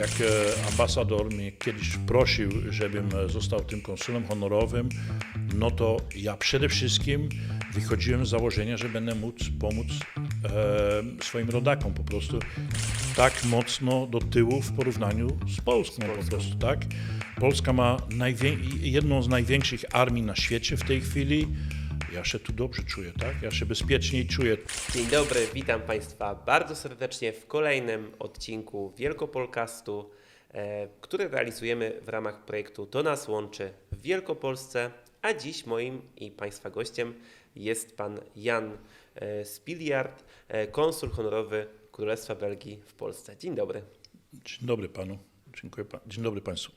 jak e, ambasador mnie kiedyś prosił, żebym e, został tym konsulem honorowym, no to ja przede wszystkim wychodziłem z założenia, że będę móc pomóc e, swoim rodakom po prostu tak mocno do tyłu w porównaniu z Polską, po prostu, tak? Polska ma jedną z największych armii na świecie w tej chwili. Ja się tu dobrze czuję, tak? Ja się bezpieczniej czuję Dzień dobry, witam Państwa bardzo serdecznie w kolejnym odcinku Wielkopolcastu, e, który realizujemy w ramach projektu To nas łączy w Wielkopolsce, a dziś moim i Państwa gościem jest Pan Jan e, Spiliard, e, konsul honorowy Królestwa Belgii w Polsce. Dzień dobry. Dzień dobry panu. Dziękuję pa- Dzień dobry państwu.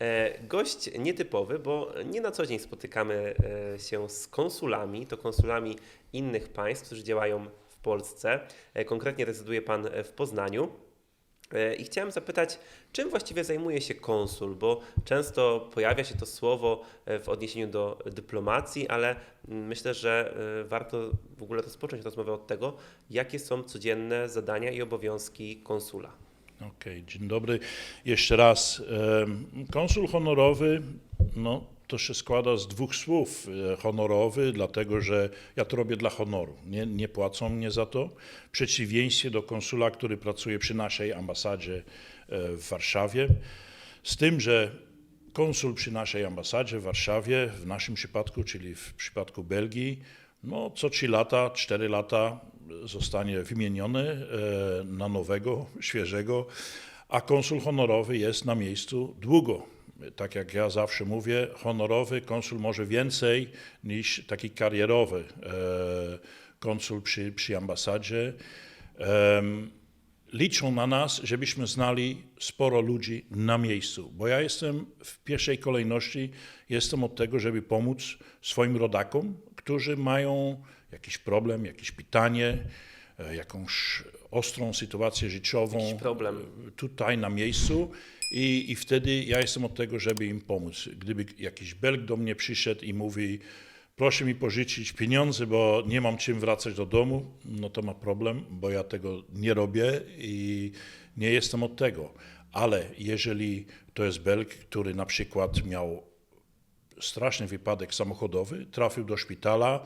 E, Gość nietypowy, bo nie na co dzień spotykamy e, się z konsulami, to konsulami innych państw, którzy działają w Polsce. E, Konkretnie rezyduje Pan w Poznaniu. I chciałem zapytać, czym właściwie zajmuje się konsul, bo często pojawia się to słowo w odniesieniu do dyplomacji, ale myślę, że warto w ogóle rozpocząć rozmowę od tego, jakie są codzienne zadania i obowiązki konsula. Okej, dzień dobry. Jeszcze raz. Konsul honorowy, no to się składa z dwóch słów. E, Honorowy, dlatego że ja to robię dla honoru. Nie, nie płacą mnie za to. W przeciwieństwie do konsula, który pracuje przy naszej ambasadzie e, w Warszawie. Z tym, że konsul przy naszej ambasadzie w Warszawie, w naszym przypadku, czyli w przypadku Belgii, no co 3 lata, 4 lata zostanie wymieniony e, na nowego, świeżego, a konsul honorowy jest na miejscu długo. Tak jak ja zawsze mówię, honorowy konsul może więcej niż taki karierowy e, konsul przy, przy ambasadzie. Liczą na nas, żebyśmy znali sporo ludzi na miejscu, bo ja jestem w pierwszej kolejności jestem od tego, żeby pomóc swoim rodakom, którzy mają jakiś problem, jakieś pytanie, e, jakąś ostrą sytuację życiową e, tutaj na miejscu i, i wtedy ja jestem od tego, żeby im pomóc. Gdyby jakiś Belg do mnie przyszedł i mówi proszę mi pożyczyć pieniądze, bo nie mam czym wracać do domu, no to ma problem, bo ja tego nie robię i nie jestem od tego. Ale jeżeli to jest Belg, który na przykład miał straszny wypadek samochodowy, trafił do szpitala,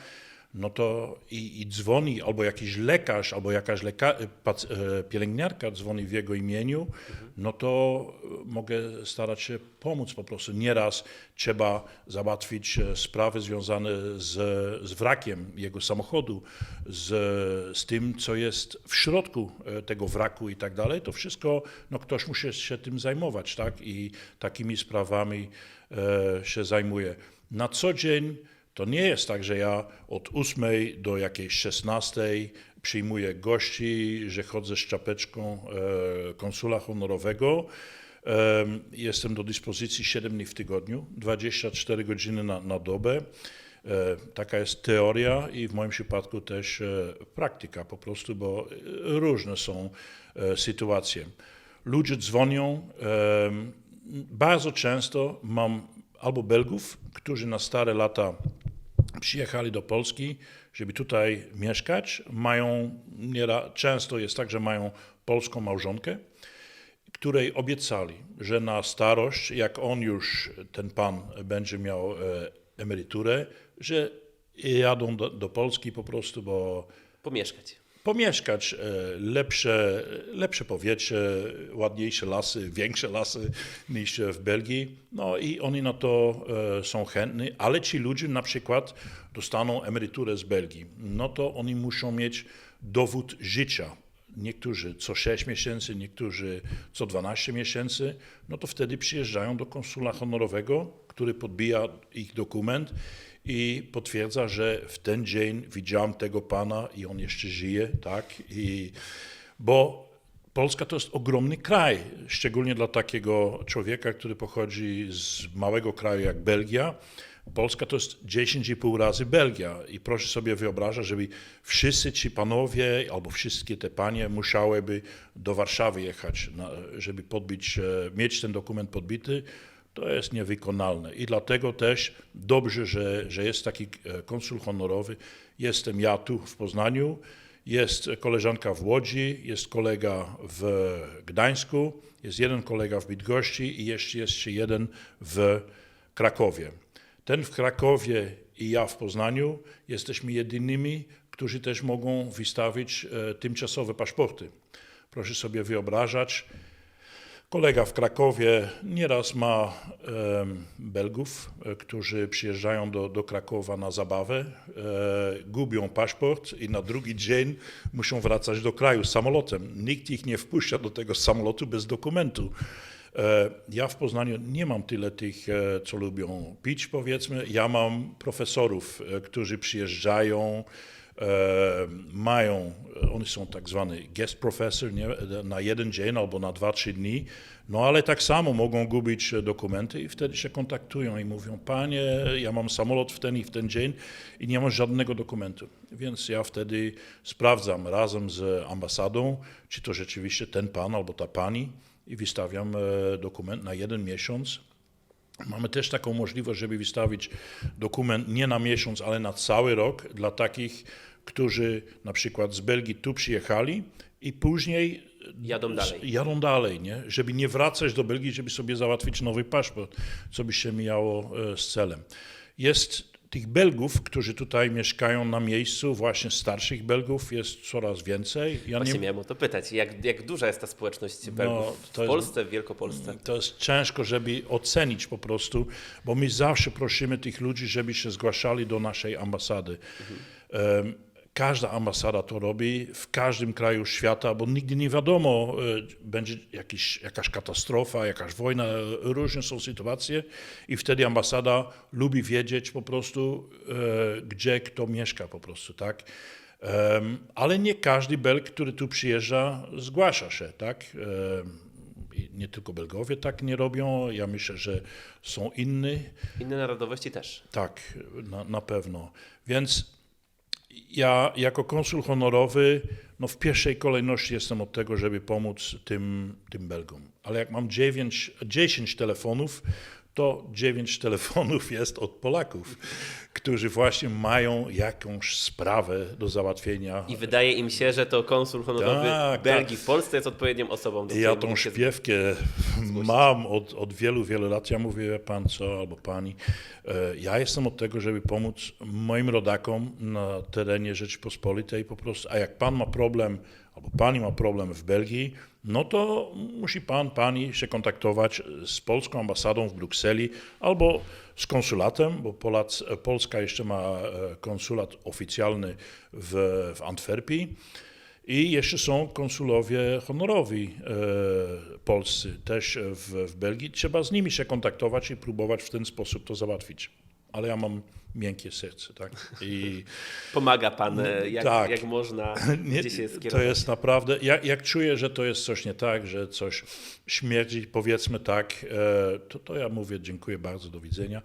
no to i, i dzwoni, albo jakiś lekarz, albo jakaś leka, pac, e, pielęgniarka dzwoni w jego imieniu, no to e, mogę starać się pomóc po prostu. Nieraz trzeba załatwić e, sprawy związane z, z wrakiem jego samochodu, z, z tym, co jest w środku e, tego wraku i tak dalej. To wszystko, no ktoś musi się tym zajmować, tak? I takimi sprawami e, się zajmuje. Na co dzień to nie jest tak, że ja od 8 do jakiejś 16 przyjmuję gości, że chodzę z czapeczką e, konsula honorowego. Em, Jestem do dyspozycji 7 dni w tygodniu, 24 godziny na, na dobę. E, Taka jest teoria i w moim przypadku też e, praktyka po prostu, bo różne są sytuacje. Ludzie dzwonią. Bardzo często mam albo Belgów, którzy na stare lata przyjechali do Polski, żeby tutaj mieszkać. Mają, często jest tak, że mają polską małżonkę, której obiecali, że na starość, jak on już, ten pan, będzie miał e, emeryturę, że jadą do, do Polski po prostu, bo Pomieszkać. Pomieszkać, e, lepsze, lepsze powietrze, ładniejsze lasy, większe lasy niż w Belgii. No i oni na to e, są chętni, ale ci ludzie na przykład dostaną emeryturę z Belgii, no to oni muszą mieć dowód życia. Niektórzy co 6 miesięcy, niektórzy co 12 miesięcy, no to wtedy przyjeżdżają do konsula honorowego, który podbija ich dokument i potwierdza, że w ten dzień widziałem tego pana i on jeszcze żyje, tak? I, bo Polska to jest ogromny kraj, szczególnie dla takiego człowieka, który pochodzi z małego kraju jak Belgia. Polska to jest 10,5 razy Belgia i proszę sobie wyobrażać, żeby wszyscy ci panowie albo wszystkie te panie musiałyby do Warszawy jechać, żeby podbić, e, mieć ten dokument podbity, to jest niewykonalne. I dlatego też dobrze, że, że jest taki e, konsul honorowy. Jestem ja tu w Poznaniu jest koleżanka w Łodzi, jest kolega w Gdańsku, jest jeden kolega w Bydgoszczy i jeszcze jest jeszcze jeden w Krakowie. Ten w Krakowie i ja w Poznaniu jesteśmy jedynymi, którzy też mogą wystawić e, tymczasowe paszporty. Proszę sobie wyobrażać, kolega w Krakowie nieraz ma Belgów, e, którzy przyjeżdżają do, do Krakowa na zabawę, e, gubią paszport i na drugi dzień muszą wracać do kraju samolotem. Nikt ich nie wpuszcza do tego samolotu bez dokumentu. E, Ja w Poznaniu nie mam tyle tych, co lubią pić, powiedzmy. Ja mam profesorów, którzy przyjeżdżają, mają, oni są tak zwany guest professor nie, na jeden dzień albo na dwa, trzy dni, no ale tak samo mogą gubić e, dokumenty i wtedy się kontaktują i mówią, panie, ja mam samolot w ten i w ten dzień i nie mam żadnego dokumentu. Więc ja wtedy sprawdzam razem z ambasadą, czy to rzeczywiście ten pan albo ta pani i wystawiam e, dokument na jeden miesiąc. Mamy też taką możliwość, żeby wystawić dokument nie na miesiąc, ale na cały rok dla takich, którzy na przykład z Belgii tu przyjechali i później Jadą dalej. jadą dalej, nie? żeby nie wracać do Belgii, żeby sobie załatwić nowy paszport, co by się mijało e, z celem. Jest tych Belgów, którzy tutaj mieszkają na miejscu, właśnie starszych Belgów jest coraz więcej. Ja Właśnie miałem o to pytać. Jak, jak duża jest ta społeczność Belgów No, w jest- Polsce, w Wielkopolsce? To jest ciężko, żeby ocenić po prostu, bo my zawsze prosimy tych ludzi, żeby się zgłaszali do naszej ambasady. Em, Każda ambasada to robi w każdym kraju świata, bo nigdy nie wiadomo, e, będzie jakiś, jakaś katastrofa, jakaś wojna, różne są sytuacje i wtedy ambasada lubi wiedzieć po prostu, e, gdzie kto mieszka po prostu, tak? Ale nie każdy Belg, który tu przyjeżdża, zgłasza się, tak? Nie tylko Belgowie tak nie robią, ja myślę, że są inni, Inne narodowości też. tak, na, na pewno. Więc ja jako konsul honorowy, no w pierwszej kolejności jestem od tego, żeby pomóc tym, tym Belgom. Ale jak mam 9, 10 telefonów, to 9 telefonów jest od Polaków, którzy właśnie mają jakąś sprawę do załatwienia. I wydaje im się, że to konsul honorowy Tak, Belgii w Polsce jest odpowiednią osobą. Do Ja tą śpiewkę mam od, od wielu, wielu lat. Ja mówię, pan co, albo pani, e, ja jestem od tego, żeby pomóc moim rodakom na terenie Rzeczypospolitej po prostu. A jak pan ma problem, albo pani ma problem w Belgii, no to musi pan, pani się kontaktować z polską ambasadą w Brukseli albo z konsulatem, bo Polac, Polska jeszcze ma e, konsulat oficjalny w, w Antwerpii. I jeszcze są konsulowie honorowi e, polscy też w, w Belgii. Trzeba z nimi się kontaktować i próbować w ten sposób to załatwić. Ale ja mam miękkie serce, tak? I Pomaga pan e, jak, tak. jak można, nie, to jest naprawdę, jak, jak czuję, że to jest coś nie tak, że coś śmierdzi, powiedzmy tak, e, to, to ja mówię dziękuję bardzo, do widzenia.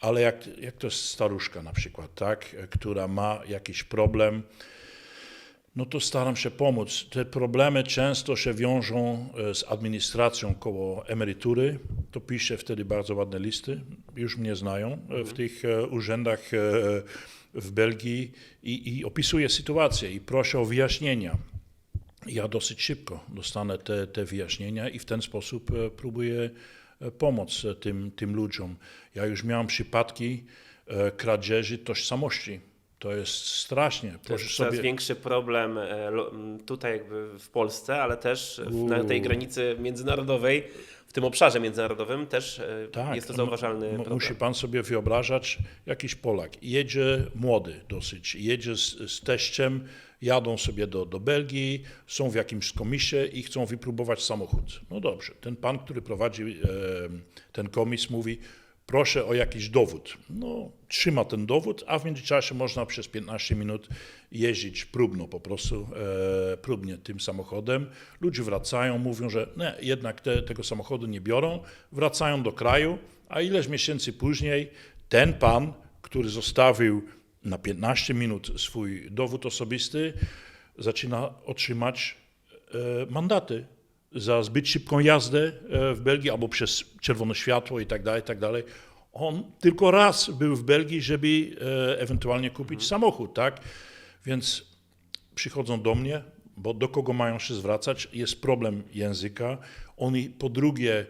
Ale jak, jak to jest staruszka na przykład, tak, e, która ma jakiś problem, no to staram się pomóc. Te problemy często się wiążą e, z administracją koło emerytury. To piszę wtedy bardzo ładne listy. Już mnie znają e, w tych e, urzędach w Belgii i, i opisuję sytuację i proszę o wyjaśnienia. Ja dosyć szybko dostanę te, te wyjaśnienia i w ten sposób próbuję pomóc tym, tym ludziom. Ja już miałem przypadki kradzieży tożsamości. To jest strasznie. To jest coraz sobie. większy problem e, tutaj jakby w Polsce, ale też na tej granicy międzynarodowej, w tym obszarze międzynarodowym też e, Tak, jest to zauważalny problem. Musi pan sobie wyobrażać, jakiś Polak jedzie młody dosyć, jedzie z, z teściem, jadą sobie do, do Belgii, są w jakimś komisie i chcą wypróbować samochód. No dobrze, ten pan, który prowadzi e, ten komis mówi, proszę o jakiś dowód. No, trzyma ten dowód, a w międzyczasie można przez 15 minut jeździć próbno po prostu, e, próbnie tym samochodem. Ludzie wracają, mówią, że nie, jednak te, tego samochodu nie biorą, wracają do kraju, a ileś miesięcy później ten pan, który zostawił na 15 minut swój dowód osobisty, zaczyna otrzymać e, mandaty za zbyt szybką jazdę e, w Belgii albo przez czerwone światło i tak dalej, i tak dalej. On tylko raz był w Belgii, żeby e, ewentualnie kupić samochód, tak? Więc przychodzą do mnie, bo do kogo mają się zwracać, jest problem języka. Oni po drugie,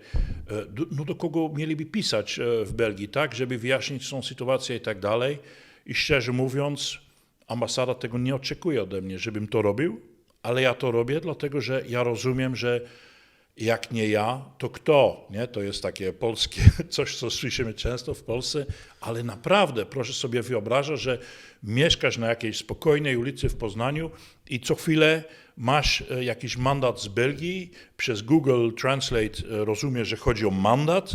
e, do, no do kogo mieliby pisać w Belgii, tak, żeby wyjaśnić tą sytuację i tak dalej. I szczerze mówiąc, ambasada tego nie oczekuje ode mnie, żebym to robił, ale ja to robię, dlatego że ja rozumiem, że jak nie ja, to kto? Nie? To jest takie polskie coś, co słyszymy często w Polsce, ale naprawdę proszę sobie wyobrażać, że mieszkasz na jakiejś spokojnej ulicy w Poznaniu i co chwilę masz e, jakiś mandat z Belgii, przez Google Translate e, rozumiesz, że chodzi o mandat,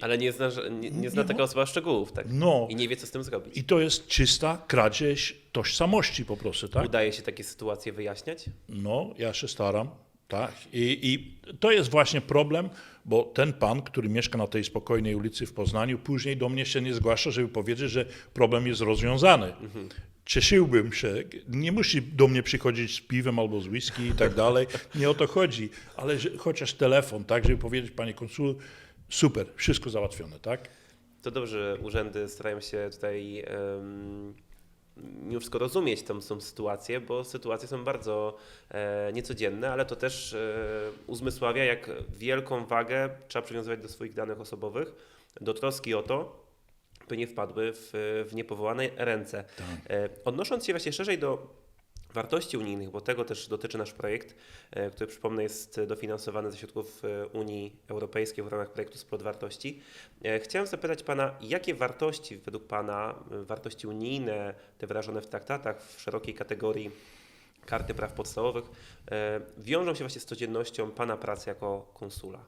Ale nie zna, nie, nie zna Nie taka ma- osoba szczegółów, tak? No. I nie wie, co z tym zrobić. i to jest czysta kradzież tożsamości po prostu, tak? Udaje się takie sytuacje wyjaśniać? No, ja się staram, tak. I, I to jest właśnie problem, bo ten pan, który mieszka na tej spokojnej ulicy w Poznaniu, później do mnie się nie zgłasza, żeby powiedzieć, że problem jest rozwiązany. Cieszyłbym się. Nie musi do mnie przychodzić z piwem albo z whisky i tak dalej. Nie o to chodzi, ale że, chociaż telefon, tak, żeby powiedzieć, panie konsul, super, wszystko załatwione, tak? To dobrze, urzędy starają się tutaj um, mimo wszystko rozumieć tą, tą sytuację, bo sytuacje są bardzo e, niecodzienne, ale to też e, uzmysławia, jak wielką wagę trzeba przywiązywać do swoich danych osobowych, do troski o to, by nie wpadły w, w niepowołane ręce. E, odnosząc się właśnie szerzej do wartości unijnych, bo tego też dotyczy nasz projekt, e, który przypomnę jest dofinansowany ze środków e, Unii Europejskiej w ramach projektu Splot Wartości. E, Chciałem zapytać Pana, jakie wartości według Pana, e, wartości unijne, te wyrażone w traktatach w szerokiej kategorii Karty Praw Podstawowych, e, wiążą się właśnie z codziennością Pana pracy jako konsula?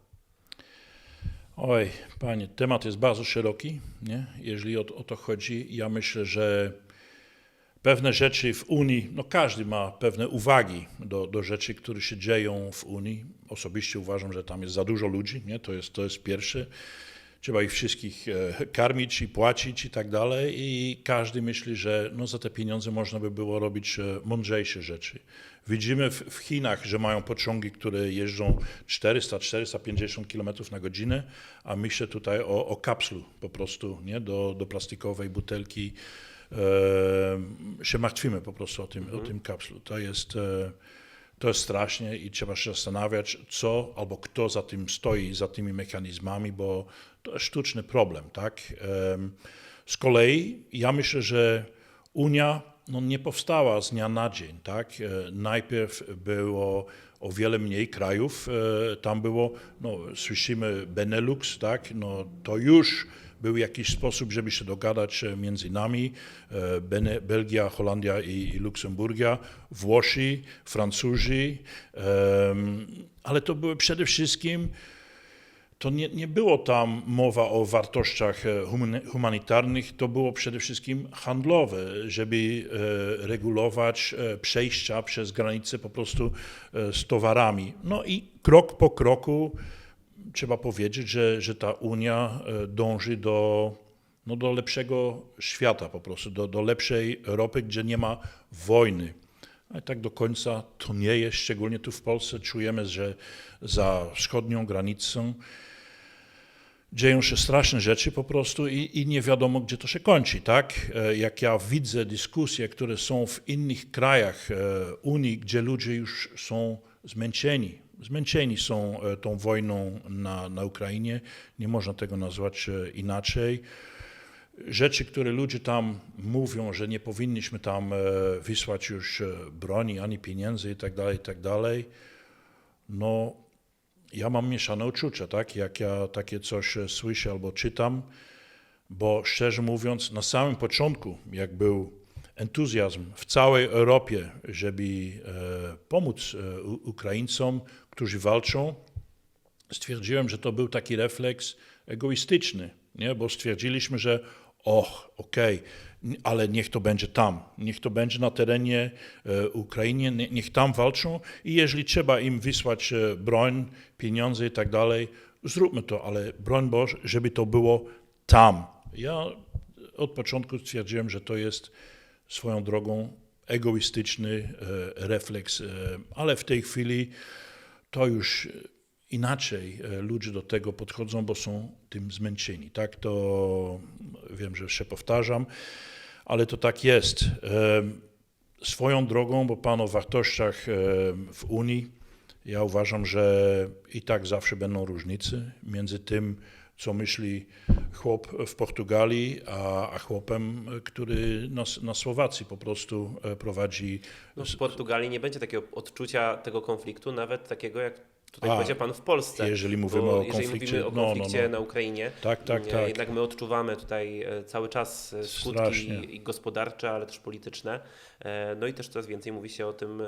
Oj, panie, temat jest bardzo szeroki, nie? jeżeli o, o to chodzi. Ja myślę, że pewne rzeczy w Unii, no każdy ma pewne uwagi do, do rzeczy, które się dzieją w Unii. Osobiście uważam, że tam jest za dużo ludzi, nie? To, jest, to jest pierwsze. Trzeba ich wszystkich e, karmić i płacić i tak dalej i każdy myśli, że no za te pieniądze można by było robić e, mądrzejsze rzeczy. Widzimy w, w Chinach, że mają pociągi, które jeżdżą 400-450 km na godzinę, a myślę tutaj o, o kapslu po prostu, nie? Do, do plastikowej butelki. Się martwimy po prostu o tym, o tym kapslu. To jest, e, to jest strasznie i trzeba się zastanawiać, co albo kto za tym stoi, za tymi mechanizmami, bo to jest sztuczny problem, tak? Z kolei ja myślę, że Unia no, nie powstała z dnia na dzień, tak? E, Najpierw było o wiele mniej krajów, e, tam było, no, słyszymy Benelux, tak? No, to już był jakiś sposób, żeby się dogadać e, między nami, e, Belgia, Holandia i, i Luksemburgia, Włosi, Francuzi, ale to były przede wszystkim to nie, nie było tam mowa o wartościach e, humani- humanitarnych, to było przede wszystkim handlowe, żeby regulować przejścia przez granice po prostu z towarami. No i krok po kroku trzeba powiedzieć, że, że ta Unia e, dąży do, no do lepszego świata po prostu, do, do lepszej Europy, gdzie nie ma wojny. Ale tak do końca to nie jest, szczególnie tu w Polsce czujemy, że za wschodnią granicą dzieją się straszne rzeczy po prostu i, i nie wiadomo, gdzie to się kończy, tak? E, Jak ja widzę dyskusje, które są w innych krajach e, Unii, gdzie ludzie już są zmęczeni, zmęczeni są e, tą wojną na, na Ukrainie, nie można tego nazwać e, inaczej. Rzeczy, które ludzie tam mówią, że nie powinniśmy tam e, wysłać już broni, ani pieniędzy i tak dalej, i tak no ja mam mieszane uczucia, tak? Jak ja takie coś słyszę albo czytam, bo szczerze mówiąc, na samym początku, jak był entuzjazm w całej Europie, żeby pomóc Ukraińcom, którzy walczą, stwierdziłem, że to był taki refleks egoistyczny, nie? bo stwierdziliśmy, że och, okej, n- ale niech to będzie tam, niech to będzie na terenie e, Ukrainy, nie- niech tam walczą i jeżeli trzeba im wysłać e, broń, pieniądze i tak dalej, zróbmy to, ale broń Boże, żeby to było tam. Ja od początku stwierdziłem, że to jest swoją drogą egoistyczny e, refleks, e, ale w tej chwili to już inaczej e, ludzie do tego podchodzą, bo są tym zmęczeni. Tak, to wiem, że się powtarzam, ale to tak jest. Swoją drogą, bo pan o wartościach e, w Unii, ja uważam, że i tak zawsze będą różnice między tym, co myśli chłop w Portugalii, a, a chłopem, który na, na Słowacji po prostu e, prowadzi. No, w Portugalii nie będzie takiego odczucia tego konfliktu, nawet takiego jak tutaj A, powiedział Pan w Polsce. jeżeli mówimy o jeżeli konflikcie- mówimy o no, no, konflikcie no. na Ukrainie, Tak, tak, e, tak. jednak my odczuwamy tutaj e, cały czas skutki Strasznie. i gospodarcze, ale też polityczne. No i też coraz więcej mówi się o tym,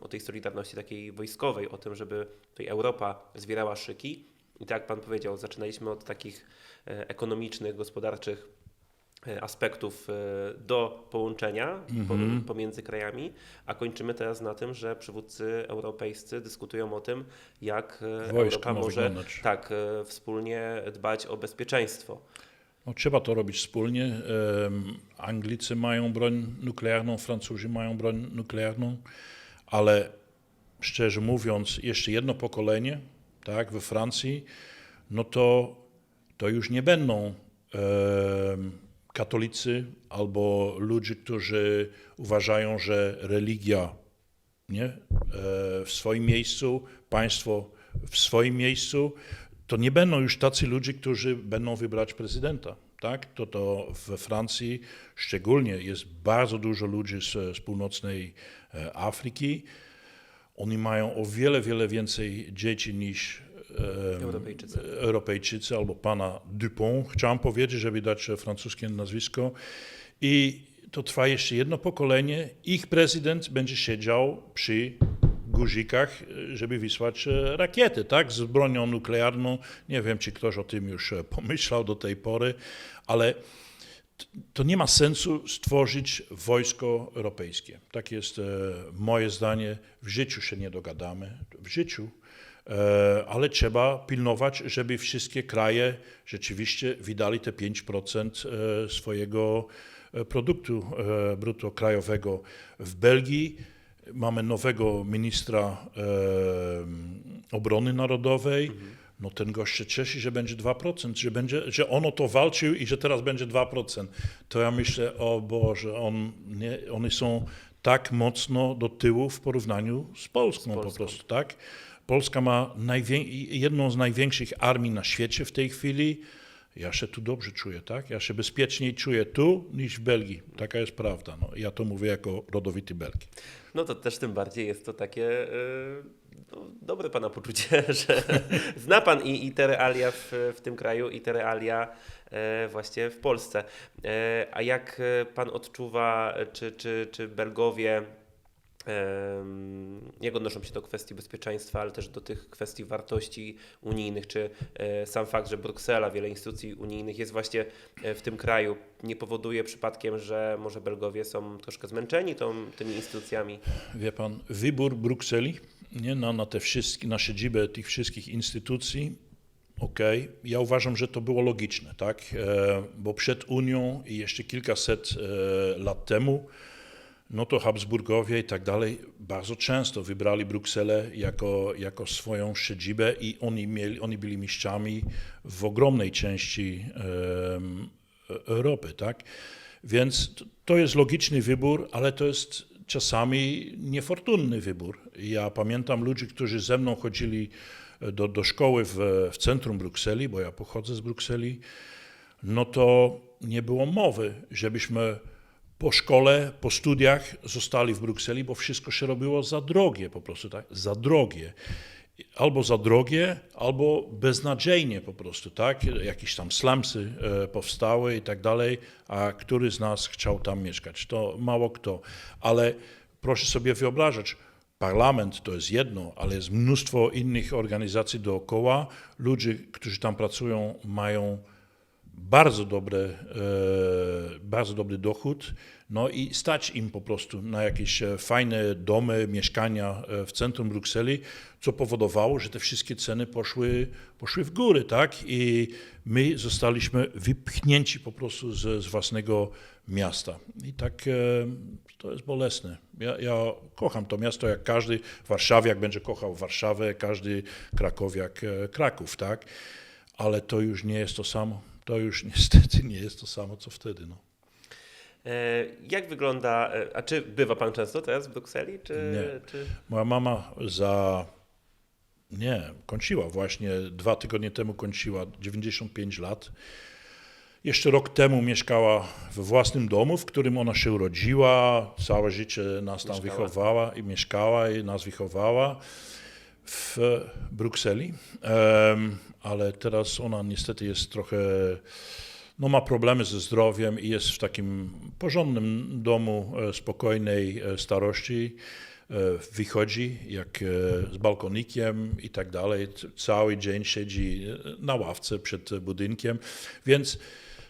o tej solidarności takiej wojskowej, o tym, żeby tutaj Europa zwierała szyki. I tak jak Pan powiedział, zaczynaliśmy od takich e, ekonomicznych, gospodarczych e, aspektów e, do połączenia Mhm. po, pomiędzy krajami, a kończymy teraz na tym, że przywódcy europejscy dyskutują o tym, jak Wojsko Europa może wyglądać. tak wspólnie dbać o bezpieczeństwo. No, trzeba to robić wspólnie. Anglicy mają broń nuklearną, Francuzi mają broń nuklearną, ale szczerze mówiąc, jeszcze jedno pokolenie, tak, we Francji, no to, to już nie będą em, katolicy albo ludzie, którzy uważają, że religia nie? E, w swoim miejscu, państwo w swoim miejscu, to nie będą już tacy ludzie, którzy będą wybrać prezydenta. Tak? To, to we Francji szczególnie jest bardzo dużo ludzi z, z północnej e, Afryki. Oni mają o wiele, wiele więcej dzieci niż Europejczycy. Europejczycy albo pana Dupont. Chciałem powiedzieć, żeby dać francuskie nazwisko. I to trwa jeszcze jedno pokolenie. Ich prezydent będzie siedział przy guzikach, żeby wysłać e, rakiety, tak, z bronią nuklearną. Nie wiem, czy ktoś o tym już e, pomyślał do tej pory, ale to nie ma sensu stworzyć wojsko europejskie. Tak jest e, moje zdanie. W życiu się nie dogadamy. W życiu. E, ale trzeba pilnować, żeby wszystkie kraje rzeczywiście wydali te 5% e, swojego produktu brutto krajowego. W Belgii mamy nowego ministra obrony narodowej. No ten gość się cieszy, że będzie 2%, że, będzie, że on o to walczył i że teraz będzie 2%. To ja myślę, o Boże, on, nie, one są tak mocno do tyłu w porównaniu z Polską, po Polską. prostu, tak? Polska ma jedną z największych armii na świecie w tej chwili. Ja się tu dobrze czuję, tak? Ja się bezpieczniej czuję tu niż w Belgii. Taka jest prawda. No, ja to mówię jako rodowity Belgi. No to też tym bardziej jest to takie e, no, dobre Pana poczucie, że zna Pan i, i te realia w, w tym kraju, i te realia e, właśnie w Polsce. E, A jak Pan odczuwa, czy, czy, czy Belgowie, jak odnoszą się do kwestii bezpieczeństwa, ale też do tych kwestii wartości unijnych, czy e, sam fakt, że Bruksela, wiele instytucji unijnych jest właśnie e, w tym kraju, nie powoduje przypadkiem, że może Belgowie są troszkę zmęczeni tą, tymi instytucjami? Wie pan, wybór Brukseli nie, na, na te wszystkie, na siedzibę tych wszystkich instytucji, okej, ja uważam, że to było logiczne, tak? E, bo przed Unią i jeszcze kilkaset lat temu, no to Habsburgowie i tak dalej bardzo często wybrali Brukselę jako, jako swoją siedzibę i oni, mieli, oni byli mistrzami w ogromnej części em, Europy, tak? Więc to- jest logiczny wybór, ale to jest czasami niefortunny wybór. Ja pamiętam ludzi, którzy ze mną chodzili do, do szkoły w, w centrum Brukseli, bo ja pochodzę z Brukseli, no to nie było mowy, żebyśmy po szkole, po studiach zostali w Brukseli, bo wszystko się robiło za drogie po prostu, tak? Za drogie. Albo za drogie, albo beznadziejnie po prostu, tak? Jakieś tam slumsy e, powstały i tak dalej, a który z nas chciał tam mieszkać? To mało kto. Ale proszę sobie wyobrażać, Parlament to jest jedno, ale jest mnóstwo innych organizacji dookoła. Ludzie, którzy tam pracują, mają bardzo, dobre, e, bardzo dobry dochód, no i stać im po prostu na jakieś e, fajne domy, mieszkania e, w centrum Brukseli, co powodowało, że te wszystkie ceny poszły, poszły w górę, tak? I my zostaliśmy wypchnięci po prostu z, z własnego miasta. I tak to jest bolesne. Ja, ja kocham to miasto jak każdy, Warszawiak będzie kochał Warszawę, każdy Krakowiak Kraków, tak? Ale to już nie jest to samo. To już niestety nie jest to samo, co wtedy. No. E, Jak wygląda, e, a czy bywa Pan często teraz w Brukseli? Czy, Nie. czy... Moja mama za. Nie, kończyła właśnie, dwa tygodnie temu kończyła 95 lat. Jeszcze rok temu mieszkała we własnym domu, w którym ona się urodziła, całe życie nas tam Mieszkała. wychowała i mieszkała i nas wychowała w Brukseli. Ale teraz ona niestety jest trochę, no ma problemy ze zdrowiem i jest w takim porządnym domu e, spokojnej e, starości. E, Wychodzi jak z balkonikiem i tak dalej. Cały dzień siedzi na ławce przed budynkiem, więc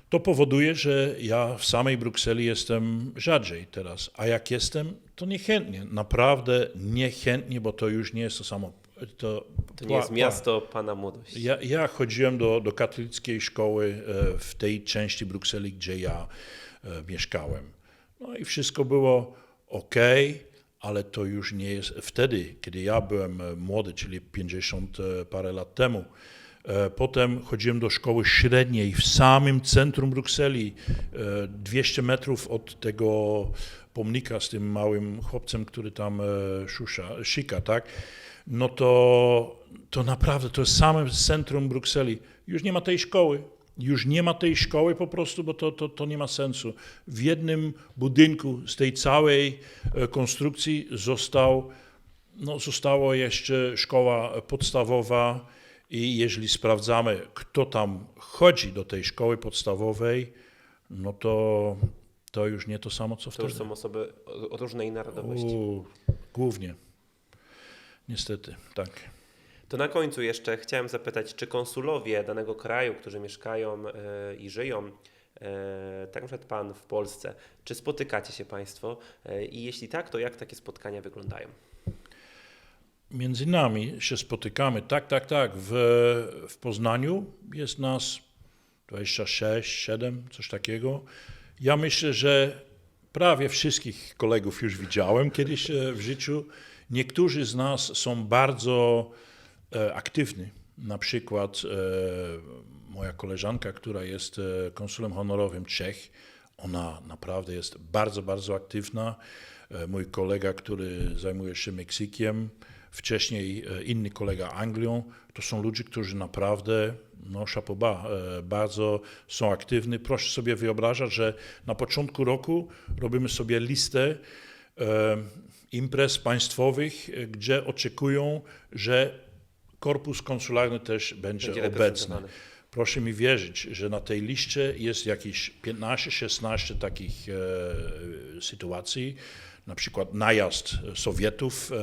to powoduje, że ja w samej Brukseli jestem rzadziej teraz, a jak jestem, to niechętnie, naprawdę niechętnie, bo to już nie jest to samo. To, To nie jest miasto Pana młodości. ja, ja chodziłem do, do katolickiej szkoły e, w tej części Brukseli, gdzie ja e, mieszkałem. No i wszystko było ok, ale to już nie jest. Wtedy, kiedy ja byłem e, młody, czyli 50 e, parę lat temu, potem chodziłem do szkoły średniej w samym centrum Brukseli, e, 200 metrów od tego pomnika z tym małym chłopcem, który tam e, szusza, sika, tak? no to, to naprawdę to jest same centrum Brukseli. Już nie ma tej szkoły. Już nie ma tej szkoły po prostu, bo to, to, to nie ma sensu. W jednym budynku z tej całej e, konstrukcji został, no, zostało jeszcze szkoła podstawowa i jeżeli sprawdzamy, kto tam chodzi do tej szkoły podstawowej, no to, to już nie to samo, co To wtedy. już są osoby o o różnej narodowości. U, głównie. Niestety, tak. To na końcu jeszcze chciałem zapytać, czy konsulowie danego kraju, którzy mieszkają e, i żyją, e, tak na przykład Pan w Polsce, czy spotykacie się Państwo? E, I jeśli tak, to jak takie spotkania wyglądają? Między nami się spotykamy. Tak, tak, tak. W, w Poznaniu jest nas 26, 7, coś takiego. Ja myślę, że prawie wszystkich kolegów już widziałem kiedyś e, w życiu. Niektórzy z nas są bardzo e, aktywni. Na przykład e, moja koleżanka, która jest e, konsulem honorowym Czech, ona naprawdę jest bardzo, bardzo aktywna. E, Mój kolega, który zajmuje się Meksykiem, wcześniej e, inny kolega Anglią, to są ludzie, którzy naprawdę, no e, bardzo są aktywni. Proszę sobie wyobrażać, że na początku roku robimy sobie listę e, imprez państwowych, e, gdzie oczekują, że korpus konsularny też będzie, Będzie obecny. Proszę mi wierzyć, że na tej liście jest jakieś 15-16 takich e, sytuacji, na przykład najazd Sowietów, e,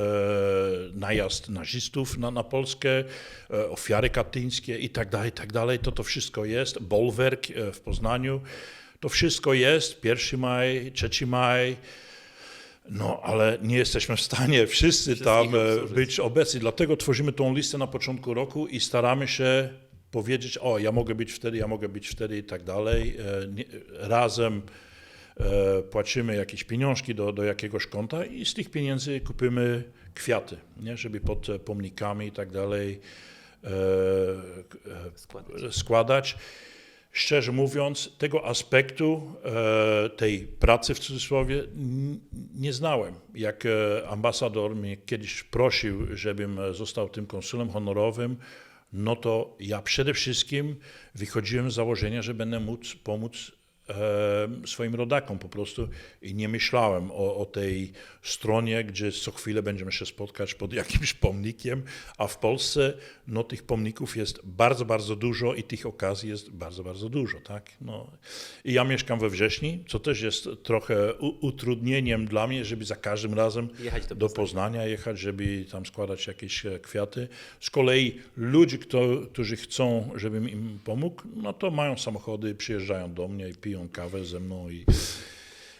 najazd nazistów na, na Polskę, e, ofiary katyńskie i tak dalej, i tak dalej. To to wszystko jest. Bolwerk e, w Poznaniu. To wszystko jest. 1 maj, 3 maj. No, ale nie jesteśmy w stanie wszyscy Wszystkich tam obsłużyć. być obecni. Dlatego tworzymy tą listę na początku roku i staramy się powiedzieć, o, ja mogę być wtedy, ja mogę być wtedy i tak dalej. Razem płacimy jakieś pieniążki do, do jakiegoś konta i z tych pieniędzy kupimy kwiaty, nie? żeby pod e, pomnikami i tak dalej e, e, Składać. składać. Szczerze mówiąc, tego aspektu e, tej pracy w cudzysłowie nie znałem. Jak e, ambasador mnie kiedyś prosił, żebym e, został tym konsulem honorowym, no to ja przede wszystkim wychodziłem z założenia, że będę móc pomóc e, swoim rodakom po prostu i nie myślałem o, o tej stronie, gdzie co chwilę będziemy się spotkać pod jakimś pomnikiem, a w Polsce no, tych pomników jest bardzo, bardzo dużo i tych okazji jest bardzo, bardzo dużo. Tak? No. I ja mieszkam we Wrześni, co też jest trochę u, utrudnieniem dla mnie, żeby za każdym razem do do Poznania. Jechać, żeby tam składać jakieś e, kwiaty. Z kolei ludzie, kto, którzy chcą, żebym im pomógł, no to mają samochody, przyjeżdżają do mnie i piją kawę ze mną i,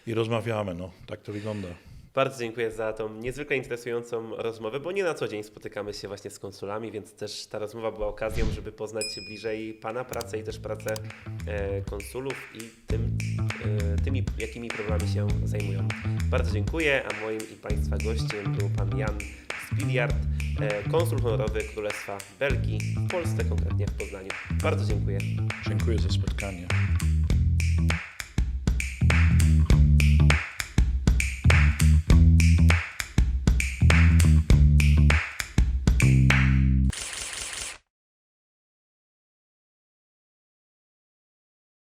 i rozmawiamy. No, tak to wygląda. Bardzo dziękuję za tą niezwykle interesującą rozmowę, bo nie na co dzień spotykamy się właśnie z konsulami, więc też ta rozmowa była okazją, żeby poznać bliżej Pana pracę i też pracę e, konsulów i tym, e, tymi, jakimi problemami się zajmują. Bardzo dziękuję, a moim i Państwa gościem był Pan Jan Spiliard, e, konsul honorowy Królestwa Belgii w Polsce, konkretnie w Poznaniu. Bardzo dziękuję. Dziękuję za spotkanie. Thank you